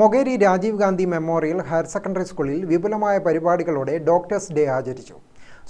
Mokeri Rajiv Gandhi memorial higher secondary സ്കൂളിൽ വിപുലമായ പരിപാടികളോടെ ഡോക്ടേഴ്സ് ഡേ ആചരിച്ചു.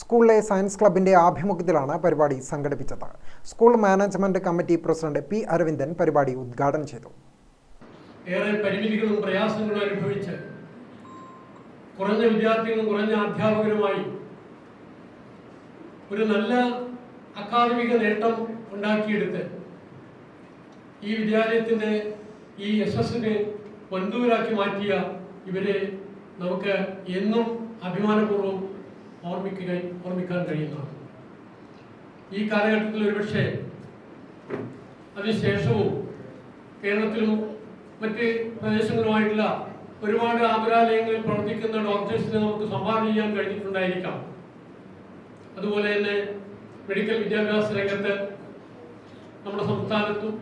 സ്കൂളിലെ സയൻസ് ക്ലബിന്റെ ആഭിമുഖ്യത്തിലാണ് പരിപാടി സംഘടിപ്പിച്ചത്. School management committee president P Aravindan പരിപാടി ഉദ്ഘാടനം ചെയ്തു. ഏറെ പരിമിതികളും പ്രയാസങ്ങളും അനുഭവിച്ച് കുറഞ്ഞ വിദ്യാർത്ഥികളും കുറഞ്ഞ അധ്യാപകരുമായി ഒരു നല്ല അക്കാദമിക നേട്ടം ഉണ്ടാക്കിയെടുത്ത് ഈ വിദ്യാലയത്തിന്റെ ഈ യശസ്സിനെ വന്തൂരാക്കി മാറ്റിയ ഇവരെ നമുക്ക് എന്നും അഭിമാനപൂർവം ഓർമ്മിക്കുക ഓർമ്മിക്കാൻ കഴിയുന്നതാണ്. ഈ കാലഘട്ടത്തിൽ ഒരുപക്ഷെ അതിനുശേഷവും കേരളത്തിലും മറ്റ് പ്രദേശങ്ങളുമായിട്ടുള്ള ഒരുപാട് ആതുരാലയങ്ങളിൽ പ്രവർത്തിക്കുന്ന ഡോക്ടേഴ്സിനെ നമുക്ക് സംഭാവന ചെയ്യാൻ കഴിഞ്ഞിട്ടുണ്ടായിരിക്കാം. അതുപോലെ തന്നെ മെഡിക്കൽ വിദ്യാഭ്യാസ രംഗത്ത് നമ്മുടെ സംസ്ഥാനത്തും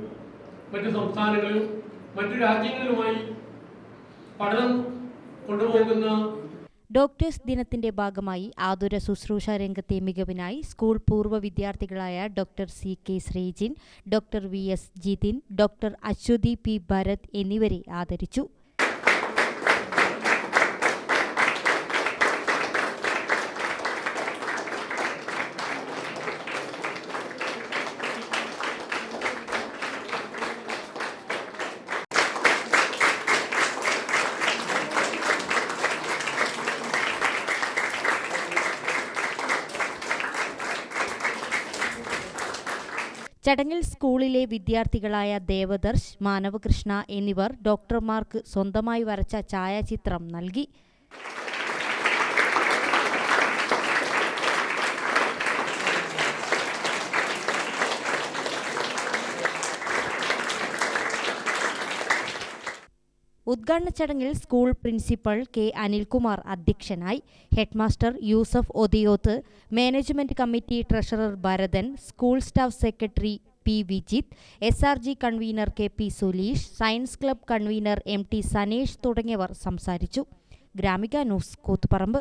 മറ്റ് സംസ്ഥാനങ്ങളിലും മറ്റു രാജ്യങ്ങളിലുമായി പഠനം കൊണ്ടുപോകുന്ന ഡോക്ടേഴ്സ് ദിനത്തിന്റെ ഭാഗമായി ആതുര ശുശ്രൂഷ രംഗത്തെ മികവിനായി സ്കൂൾ പൂർവ വിദ്യാർത്ഥികളായ doctor C K Sreejin doctor V S Jithin doctor Aswathy P Bharath എന്നിവരെ ആദരിച്ചു. ചടങ്ങിൽ സ്കൂളിലെ വിദ്യാർത്ഥികളായ ദേവദർശ് മാനവകൃഷ്ണ എന്നിവർ ഡോക്ടർമാർക്ക് സ്വന്തമായി വരച്ച ഛായാചിത്രം നൽകി. ഉദ്ഘാടന ചടങ്ങിൽ സ്കൂൾ പ്രിൻസിപ്പൽ കെ അനിൽകുമാർ അധ്യക്ഷനായി headmaster Yusuf Othiyoth management committee treasurer Bharathan school staff secretary P Vijith S R G convener K P Suleesh science club convener M T Sanesh തുടങ്ങിയവർ സംസാരിച്ചു. Gramika news Koothuparamba.